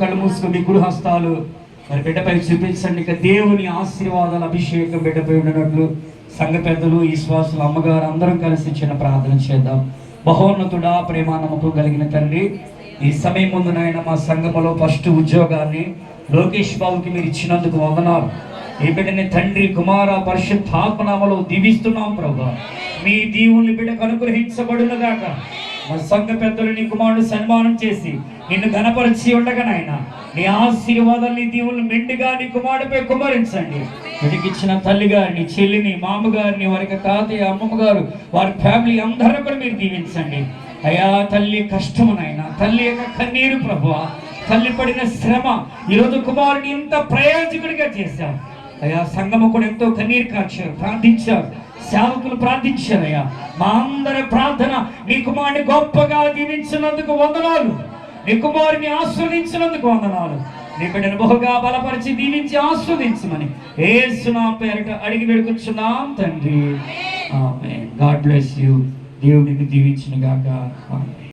కళ్ళు మూసుకుని మీ కుడి హస్తాలు మరి బిడ్డపై చూపించండి. ఇక దేవుని ఆశీర్వాదాల అభిషేకం బిడ్డపై ఉండనట్లు సంఘ పెద్దలు విశ్వాసులు అమ్మగారు అందరం కలిసి చిన్న ప్రార్థన చేద్దాం. బహోన్నతుడా ప్రేమ నమ్మకం కలిగిన తండ్రి ఈ సమయం ముందు నాయన మా సంఘములో ఫస్ట్ ఉద్యోగాన్ని లోకేష్ బాబుకి మీరు ఇచ్చినందుకు వందనాలు. ఈ బిడ్డని తండ్రి కుమార పరిశుద్ధాత్మనామలో దీవిస్తున్నాం ప్రభా. మీ దీవుని బిడ్డకు అనుగ్రహించబడునుగాక. మా సంఘ పెద్దలు నీ కుమారుడు సన్మానం చేసి నిన్ను ఘనపరిచి ఉండగా నాయన. నీ ఆశీర్వాదాలు నీ దీవులు మెండుగా నీ కుమారుడిపై కుమరించండి ఇచ్చిన తల్లిగా నీ చెల్లిని మామగారిని వారికి తాతయ్య అమ్మమ్మ గారు వారి ఫ్యామిలీ అందరూ కూడా మీరు దీవించండి. అయా తల్లి కష్టము నాయన. తల్లి యొక్క కన్నీరు ప్రభు తల్లి పడిన శ్రమ. ఈరోజు కుమారుని ఇంత ప్రయోజకుడిగా చేశాం అయా సంగమ కూడా ఎంతో కన్నీరు కార్చారు ప్రార్థించారు సేవకులు ప్రార్థించారయ్యా మా అందరి ప్రార్థన నీ కుమారుని గొప్పగా దీవించినందుకు వందనాలు. నీ కుమారుని ఆస్వాదించినందుకు వందనాలు. నీ బిడ్డను బహుగా బలపరిచి దీవించి ఆస్వాదించమని ఏసునా పేరిట అడిగి వేడుకొచ్చున్నాం తండ్రి. God bless you. దేవుడిని దీవించిన గాక.